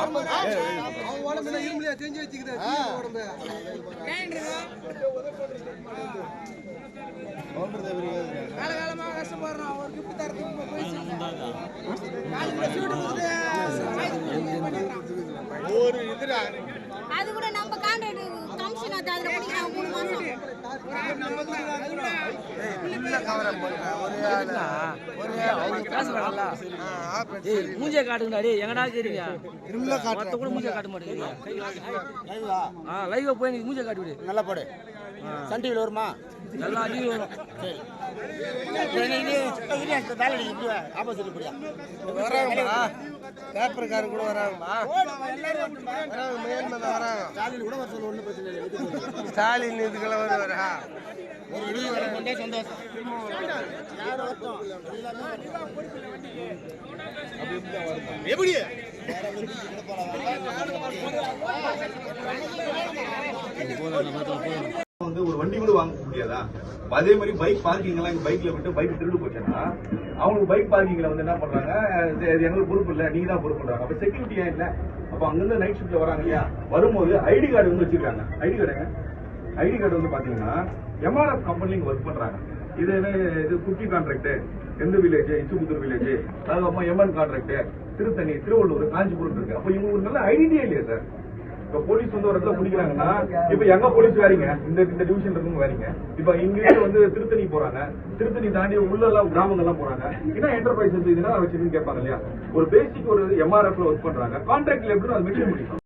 அவன் உடம்புல இரும்புலையா செஞ்சு வச்சுக்குது. உடம்பு காலகாலமா கஷ்டப்படுறோம் ஒரு தரத்துக்கு போய் ஆயுதம் பண்ணிடுறான். அது கூட நம்ம கான்ட்ராக்ட் கமிஷன் அது அதுல பிடிக்கிறாங்க மூணு மாசம். ஏய் மூஞ்சிய காட்டுங்கடா டேய் எங்கடா கேறீங்க மொத்த கூட மூஞ்சிய காட்ட மாட்டேங்கிறீங்க ஆ லைவ் போய் நீ மூஞ்சிய காட்டி விடு. நல்லா போடு. சன் டிவியில் வருமா? நல்லா அடி வரும். இப்படியா வராங்கம்மா பேப்பர்காரர் கூட வராங்கம்மா வராங்க மேன்மேல வராங்க. ஸ்டாலின் கூட. ஸ்டாலின் இதுக்கெல்லாம் வருவாரா கொண்டே சந்தோஷம். எப்படி? வந்து ஒரு வண்டி கூட வாங்க முடியாதா? அதே மாதிரி பைக் பார்க்கிங் எல்லாம் பைக்ல விட்டு பைக் திருடு போச்சுன்னா அவங்களுக்கு பைக் பார்க்கிங்ல வந்து என்ன பண்றாங்க? இது எங்களுக்கு பொறுப்பு இல்ல நீங்க தான் பொறுப்புன்றாங்க அப்ப செக்யூரிட்டி ஏன் இல்ல? அப்ப அங்கிருந்து நைட் ஷிப்ட்ல வராங்க இல்லையா? வரும்போது ஐடி கார்டு வந்து வச்சிருக்காங்க. ஐடி கார்டுங்க ஐடி கார்டு வந்து பாத்தீங்கன்னா எம்ஆர்எஃப் கம்பெனில ஒர்க் பண்றாங்க. இது என்ன இது குட்டி கான்ட்ராக்ட் எந்த வில்லேஜ் இச்சுபுத்தூர் வில்லேஜ் அதுக்கப்புறம் எம்என் கான்ட்ராக்ட் திருத்தணி திருவள்ளூர் காஞ்சிபுரம் இருக்கு. அப்ப இவங்க ஒரு நல்ல ஐடியா இல்லையா சார் இப்ப போலீஸ் வந்து ஒரு இடத்துல பிடிக்கிறாங்கன்னா இப்ப எங்க போலீஸ் வேறீங்க இந்த இந்த டிவிஷன் இருக்கவங்க வேறீங்க இப்ப இங்க வந்து திருத்தணி போறாங்க. திருத்தணி தாண்டி உள்ள எல்லாம் கிராமங்கள்லாம் போறாங்க. என்ன என்டர்பிரைசஸ் இதுனா வச்சுன்னு கேட்பாங்க இல்லையா? ஒரு பேசிக் ஒரு எம்ஆர்எஃப்ல ஒர்க் பண்றாங்க. கான்ட்ராக்ட்ல எப்படி அது மெட்டீரியல் முடியும்